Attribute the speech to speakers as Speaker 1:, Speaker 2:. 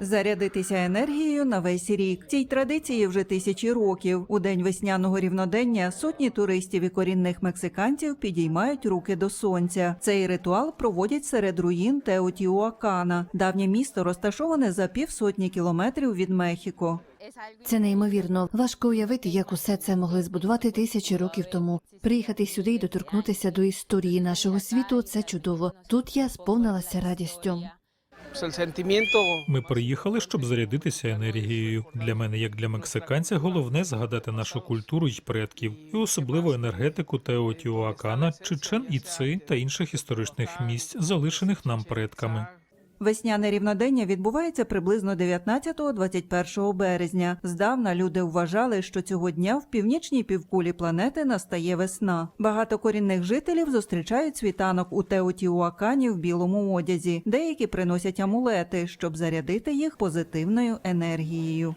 Speaker 1: Зарядитися енергією на весь рік. Цій традиції вже тисячі років. У день весняного рівнодення сотні туристів і корінних мексиканців підіймають руки до сонця. Цей ритуал проводять серед руїн Теотіуакана. Давнє місто розташоване за півсотні кілометрів від Мехіко.
Speaker 2: Це неймовірно. Важко уявити, як усе це могли збудувати тисячі років тому. Приїхати сюди і доторкнутися до історії нашого світу це чудово. Тут я сповнилася радістю.
Speaker 3: Ми приїхали, щоб зарядитися енергією. Для мене, як для мексиканця, головне згадати нашу культуру й предків, і особливо енергетику Теотіуакана, Чичен Іци та інших історичних місць, залишених нам предками.
Speaker 1: Весняне рівнодення відбувається приблизно 19-21 березня. Здавна люди вважали, що цього дня в північній півкулі планети настає весна. Багато корінних жителів зустрічають світанок у Теотіуакані в білому одязі. Деякі приносять амулети, щоб зарядити їх позитивною енергією.